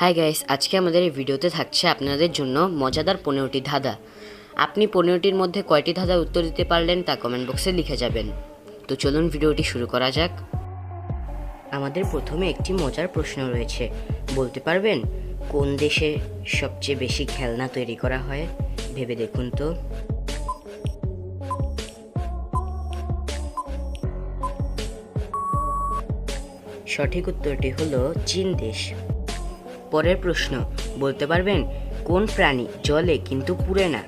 Hi guys আজকে আমাদের এই ভিডিওতে থাকছে আপনাদের জন্য মজাদার পনেরোটি ধাঁধা। আপনি পনেরোটির মধ্যে কয়টি ধাঁধার উত্তর দিতে পারলেন তা কমেন্ট বক্সে লিখে যাবেন। তো চলুন ভিডিওটি শুরু করা যাক। আমাদের প্রথমে একটি মজার প্রশ্ন রয়েছে। বলতে পারবেন, কোন দেশে সবচেয়ে বেশি খেলনা তৈরি করা হয়? ভেবে দেখুন তো। সঠিক উত্তরটি হলো চীন দেশ। পরের প্রশ্ন। বলতে পারবেন, কোন প্রাণী জলে কিন্তু পুড়ে না?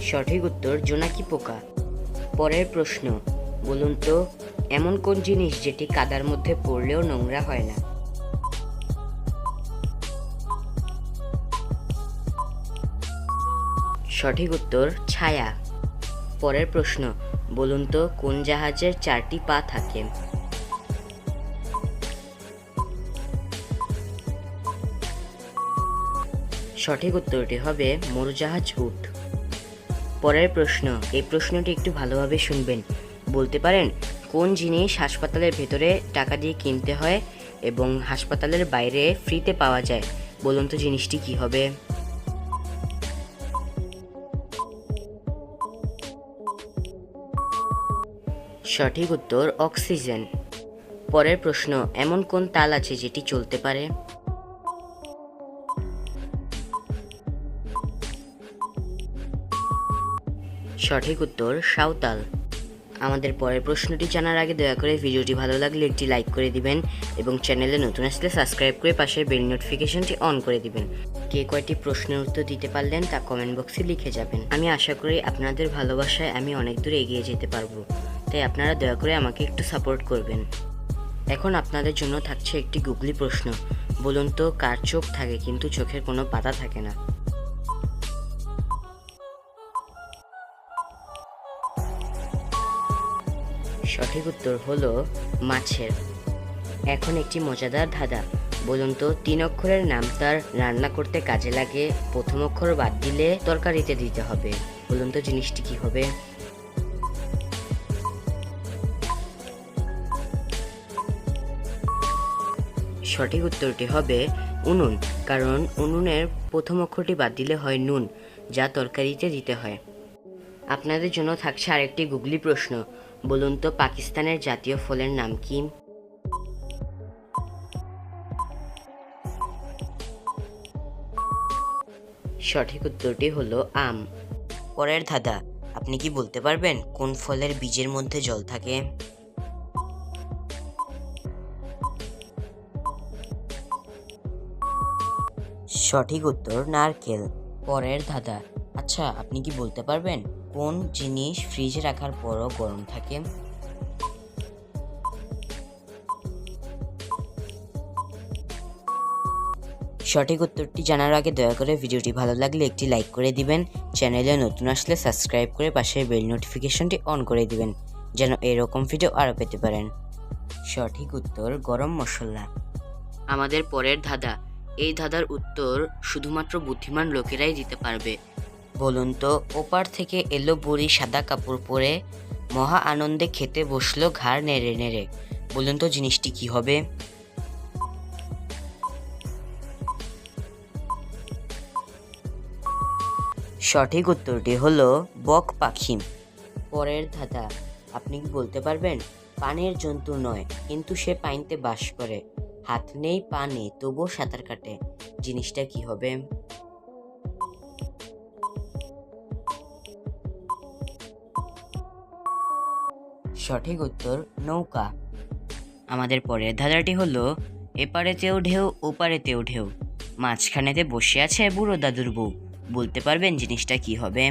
সঠিক উত্তর, জোনাকি পোকা। পরের প্রশ্ন, বলুন তো, এমন কোন জিনিস যেটি কাদার মধ্যে পড়লেও নোংরা হয় না? সঠিক উত্তর, ছায়া। পরের প্রশ্ন বলুন তো, কোন জাহাজের চারটি পা থাকে? সঠিক উত্তরটি হবে মোরজাহাজ উট। পরের প্রশ্ন, এই প্রশ্নটি একটু ভালোভাবে শুনবেন। বলতে পারেন, কোন জিনিস হাসপাতালের ভেতরে টাকা দিয়ে কিনতে হয় এবং হাসপাতালের বাইরে ফ্রিতে পাওয়া যায়? বলুন তো জিনিসটি কী হবে? সঠিক উত্তর অক্সিজেন। পরের প্রশ্ন, এমন কোন তাল আছে যেটি চলতে পারে? সঠিক উত্তর সাঁওতাল আমাদের পরের প্রশ্নটি জানার আগে দয়া করে ভিডিওটি ভালো লাগলে একটি লাইক করে দিবেন এবং চ্যানেলে নতুন আসলে সাবস্ক্রাইব করে পাশে বেল নোটিফিকেশনটি অন করে দিবেন। কে কয়টি প্রশ্নের উত্তর দিতে পারলেন তা কমেন্ট বক্সে লিখে যাবেন। আমি আশা করি আপনাদের ভালোবাসায় আমি অনেক দূর এগিয়ে যেতে পারব। তাই আপনারা দয়া করে আমাকে একটু সাপোর্ট করবেন। এখন আপনাদের জন্য থাকছে একটি গুগলি প্রশ্ন। বলুন তো, কার চোখ থাকে কিন্তু চোখের কোনো পাতা থাকে না? সঠিক উত্তর হলো মাছের। এখন একটি মজাদার ধাঁধা। বলুন তো, তিন অক্ষরের নাম তার রান্না করতে কাজে লাগে, প্রথম অক্ষর বাদ দিলে তরকারিতে দিতে হবে। বলুন তো, জিনিসটি কি হবে? সঠিক উত্তরটি হবে উনুন, কারণ উনুনের প্রথম অক্ষরটি বাদ দিলে হয় নুন, যা তরকারিতে দিতে হয়। আপনাদের জন্য থাকছে আরেকটি গুগলি প্রশ্ন, বলুন তো পাকিস্তানের জাতীয় ফলের নাম কি? সঠিক উত্তরটি হলো আম। পরের ধাঁধা, আপনি কি বলতে পারবেন কোন ফলের বীজের মধ্যে জল থাকে? সঠিক উত্তর নারকেল। পরের ধাঁধা। আচ্ছা আপনি কি বলতে পারবেন কোন জিনিস ফ্রিজে রাখার পরও গরম থাকে? সঠিক উত্তরটি জানার আগে দয়া করে ভিডিওটি ভালো লাগলে একটি লাইক করে দিবেন, চ্যানেলে নতুন আসলে সাবস্ক্রাইব করে পাশের বেল নোটিফিকেশনটি অন করে দিবেন, যেন এরকম ভিডিও আরও পেতে পারেন। সঠিক উত্তর, গরম মশলা। আমাদের পরের ধাঁধা। এই ধাঁধার উত্তর শুধুমাত্র বুদ্ধিমান লোকেরাই দিতে পারবে। বলুন তো, ওপার থেকে এলো বুড়ি সাদা কাপড় পরে, মহা আনন্দে খেতে বসল ঘাড় নেড়ে নেড়ে। বলুন তো, জিনিসটি কি হবে? সঠিক উত্তরটি হলো বক পাখি পরের ধাঁধা, আপনি কি বলতে পারবেন? পানের জন্তু নয়, কিন্তু সে পানিতে বাস করে। হাত নেই, পা নেই, তবুও সাঁতার কাটে। জিনিসটা কি হবে? সঠিক উত্তর, নৌকা। আমাদের পরের ধাঁধাটি হলো, এপারেতেও ঢেউ, ওপারেতেও ঢেউ। মাঝখানেতে বসে আছে বুড়ো দাদুর বউ। বলতে পারবেন জিনিসটা কি হবে?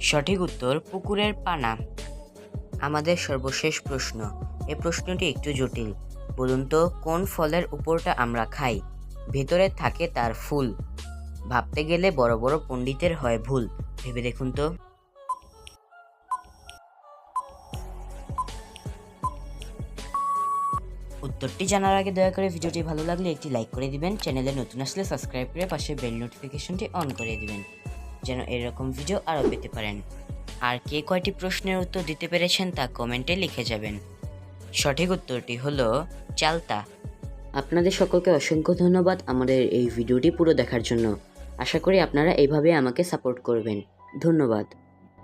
সঠিক উত্তর পুকুরের পানা। আমাদের সর্বশেষ প্রশ্ন। এ প্রশ্নটি একটু জটিল। বলুন তো, কোন ফলের উপরটা আমরা খাই? ভেতরে থাকে তার ফুল। ভাবতে গেলে বড় বড় পণ্ডিতের হয় ভুল। ভেবে দেখুন তো। উত্তরটি জানার আগে দয়া করে ভিডিওটি ভালো লাগলে একটি লাইক করে দিবেন। চ্যানেলে নতুন আসলে সাবস্ক্রাইব করে পাশে বেল নোটিফিকেশনটি অন করে দিবেন। যেন এরকম ভিডিও আরও পেতে পারেন। আর কে কয়টি প্রশ্নের উত্তর দিতে পেরেছেন তা কমেন্টে লিখে যাবেন। সঠিক উত্তরটি হলো চালতা। আপনাদের সকলকে অসংখ্য ধন্যবাদ আমাদের এই ভিডিওটি পুরো দেখার জন্য। আশা করি আপনারা এইভাবে আমাকে সাপোর্ট করবেন। ধন্যবাদ।